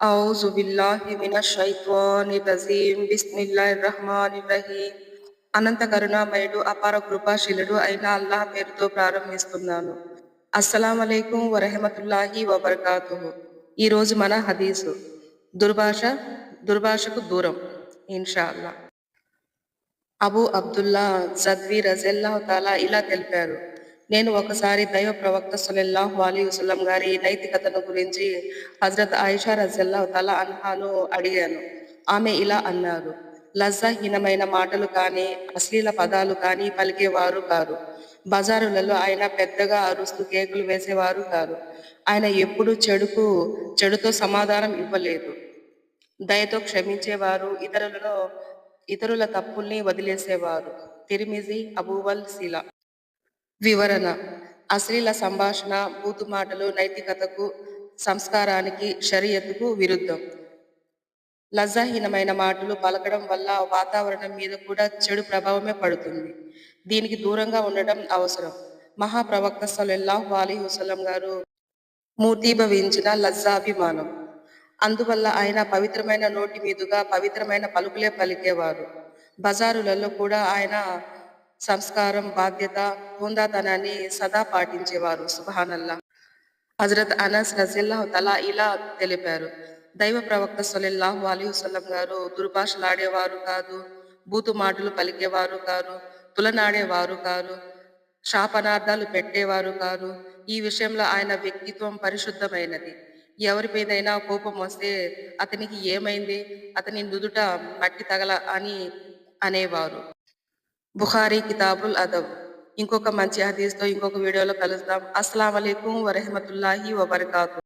أعوذ بالله من الشيطان الرجيم بسم الله الرحمن الرحيم అనంత కరుణామయుడు అపార కృపాశీలుడు అయిన అల్లాహ్ పేరుతో ప్రారంభిస్తున్నాను అస్సలం అలైకుం వరహమతుల్లాహి వబర్కాతుహు ఈరోజు మన హదీసు దుర్భాష దుర్భాషకు దూరం ఇన్షా అల్లా అబూ అబ్దుల్లా జద్వి రజల్లాహ్ తాలా ఇలా తెలిపారు నేను ఒకసారి దైవ ప్రవక్త సులల్లాహు అలీ వసలం గారి నైతికతను గురించి హజరత్ ఆయిషా రజల్లా తల అన్హాను అడిగాను. ఆమె ఇలా అన్నారు లజ్జాహీనమైన మాటలు కానీ అశ్లీల పదాలు కానీ పలికేవారు కారు. బజారులలో ఆయన పెద్దగా అరుస్తూ కేకులు వేసేవారు కారు. ఆయన ఎప్పుడు చెడుకు చెడుతో సమాధానం ఇవ్వలేదు. దయతో క్షమించేవారు ఇతరులలో ఇతరుల తప్పుల్ని వదిలేసేవారు. తిరిమిజి అబూవల్ శిలా వివరణ. అశ్లీల సంభాషణ బూతు మాటలు నైతికతకు సంస్కారానికి షరియత్తుకు విరుద్ధం. లజ్జాహీనమైన మాటలు పలకడం వల్ల వాతావరణం మీద కూడా చెడు ప్రభావమే పడుతుంది. దీనికి దూరంగా ఉండటం అవసరం. మహాప్రవక్త సలల్లాహు అలీ వసలం గారు మూర్తీభవించిన లజ్జాభిమానం. అందువల్ల ఆయన పవిత్రమైన నోటి మీదుగా పవిత్రమైన పలుకులే పలికేవారు. బజారులలో కూడా ఆయన సంస్కారం బాధ్యత హుందాతనాన్ని సదా పాటించేవారు. సుభానల్లా. హజరత్ అనస్ రజిల్లాహు తలా ఇలా తెలిపారు. దైవ ప్రవక్త సొలిల్లాహు అలీ వసలం గారు దుర్భాషలాడేవారు కాదు బూతు మాటలు పలికేవారు కారు తులనాడేవారు కారు శాపనార్థాలు పెట్టేవారు కారు. ఈ విషయంలో ఆయన వ్యక్తిత్వం పరిశుద్ధమైనది. ఎవరి మీదైనా కోపం వస్తే అతనికి ఏమైంది? అతని నుదుట మట్టి తగల అని అనేవారు. బుఖారీ కితాబుల్ అదబ్. ఇంకొక మంచి హదీస్తో ఇంకొక వీడియోలో కలుద్దాం. అస్సలం అయికం వరహమతుల్లాహి వబర్కాతు.